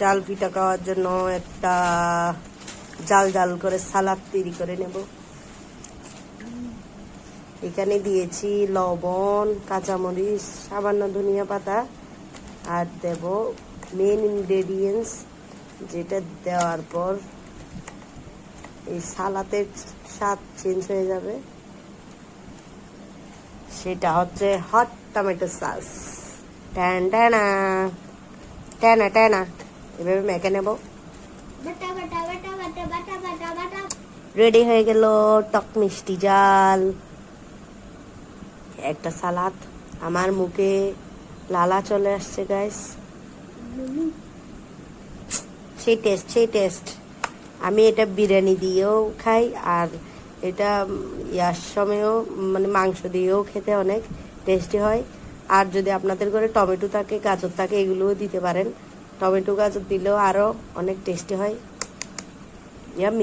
জাল পিঠা খাওয়ার জন্য একটা জাল জাল করে সালাদ তৈরি করে নেব। এখানে দিয়েছি লবণ, কাঁচামরিচ, সামান্য ধনিয়া পাতা আর দেব মেন ইনগ্রেডিয়েন্টস যেটা দেওয়ার পর এই সালাতের স্বাদ চেঞ্জ হয়ে যাবে। সেটা হচ্ছে হট টমেটো সস ট্যান ট্যানা ট্যানা ট্যানা এভাবে মেখে নেব। রেডি হয়ে গেল টক মিষ্টি জাল। একটা সালাদ। আমার মুখে লালা চলে আসছে গাইস সেই টেস্ট সেই টেস্ট আমি এটা বিরিয়ানি দিয়েও খাই আর এটা ইয়ার সময়ও মানে মাংস দিয়েও খেতে অনেক টেস্টি হয়। আর যদি আপনাদের ঘরে টমেটো থাকে গাজর থাকে এগুলোও দিতে পারেন। টমেটো গাছ দিলেও আরও অনেক টেস্টি হয়। ইয়ামি